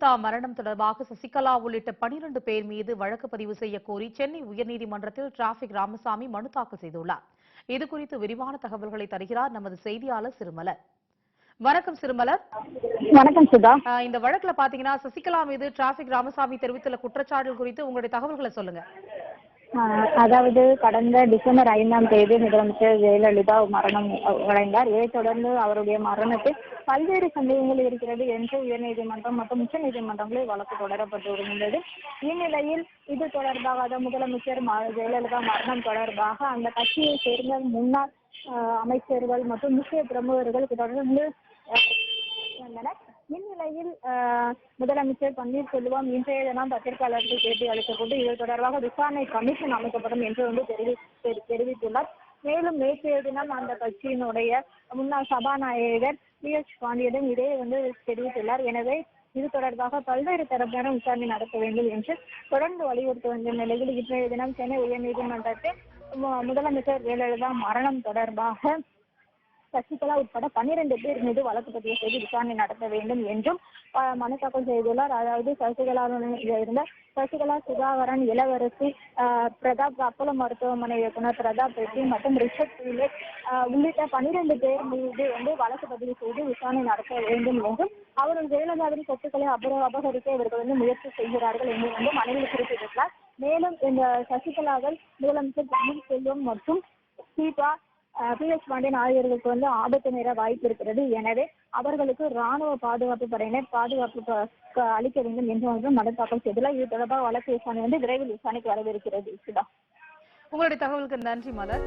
மரணம் தொடர்பாக சசிகலா உள்ளிட்ட பனிரண்டு பேர் மீது வழக்கு பதிவு செய்ய கோரி சென்னை உயர்நீதிமன்றத்தில் டிராபிக் ராமசாமி மனு தாக்கல் செய்துள்ளார். இது குறித்து விரிவான தகவல்களை தருகிறார் நமது செய்தியாளர் சிறுமலர். வணக்கம் சிறுமலர். வணக்கம் சுதா. இந்த வழக்குல பாத்தீங்கன்னா சசிகலா மீது டிராபிக் ராமசாமி தெரிவித்துள்ள குற்றச்சாட்டுகள் குறித்து உங்களுடைய தகவல்களை சொல்லுங்க. அதாவது கடந்த டிசம்பர் ஐந்தாம் தேதி முதலமைச்சர் ஜெயலலிதா மரணம் அடைந்தார். இதைத் தொடர்ந்து அவருடைய மரணத்தில் பல்வேறு சந்தேகங்கள் இருக்கிறது என்று உயர்நீதிமன்றம் மற்றும் உச்சநீதிமன்றங்களில் வழக்கு தொடரப்பட்டு வருகின்றது. இந்நிலையில் இது தொடர்பாக முதலமைச்சர் ஜெயலலிதா மரணம் தொடர்பாக அந்த கட்சியை சேர்ந்த முன்னாள் ஆஹ் அமைச்சர்கள் மற்றும் முக்கிய பிரமுகர்கள் தொடர்ந்து வந்தனர். இந்நிலையில் ஆஹ், முதலமைச்சர் பன்னீர்செல்வம் இன்றைய தினம் பத்திரிகையாளர்கள் பேட்டி அளித்த போது இது தொடர்பாக விசாரணை கமிஷன் அமைக்கப்படும் என்று வந்து தெரிவி தெரிவித்துள்ளார். மேலும் நேற்றைய தினம் அந்த கட்சியினுடைய முன்னாள் சபாநாயகர் பி எச் பாண்டியனும் இதே வந்து தெரிவித்துள்ளார். எனவே இது தொடர்பாக பல்வேறு தரப்பினரும் விசாரணை நடத்த வேண்டும் என்று தொடர்ந்து வலியுறுத்தி வந்த நிலையில் இன்றைய தினம் சென்னை உயர்நீதிமன்றத்தில் முதலமைச்சர் ஜெயலலிதா மரணம் தொடர்பாக சசிகலா உட்பட பன்னிரண்டு பேர் மீது வழக்கு பதிவு செய்து விசாரணை நடத்த வேண்டும் என்றும் அஹ், மனு தாக்கல் செய்துள்ளார். அதாவது சசிகலாவுடன் இருந்த சசிகலா சுதாகரன் இளவரசி பிரதாப் அப்போலோ மருத்துவமனை இயக்குனர் பிரதாப் ரெட்டி மற்றும் ரிஷப் பிலேட் உள்ளிட்ட பன்னிரண்டு பேர் மீது வந்து வழக்கு பதிவு செய்து விசாரணை நடத்த வேண்டும் என்றும் அவர்கள் ஜெயலலிதாவின் சொத்துக்களை அபர அபகரிக்க இவர்கள் வந்து முயற்சி செய்கிறார்கள் என்று வந்து மனைவியில் குறிப்பிட்டிருக்கிறார் மேலும் இந்த சசிகலாவை முதலமைச்சர் பன்னீர்செல்வம் மற்றும் தீபா பி. எஸ். பாண்டியன் ஆகியோர்களுக்கு வந்து ஆபத்து நேர வாய்ப்பு இருக்கிறது. எனவே அவர்களுக்கு ராணுவ பாதுகாப்பு படையினர் பாதுகாப்பு அளிக்க வேண்டும் என்று வந்து மனு தாக்கல் செய்துள்ளார். இது தொடர்பாக வழக்கு விசாரணை வந்து விரைவில் விசாரணைக்கு வரவிருக்கிறது. சுதா. உங்களுடைய தகவலுக்கு நன்றி மலர்.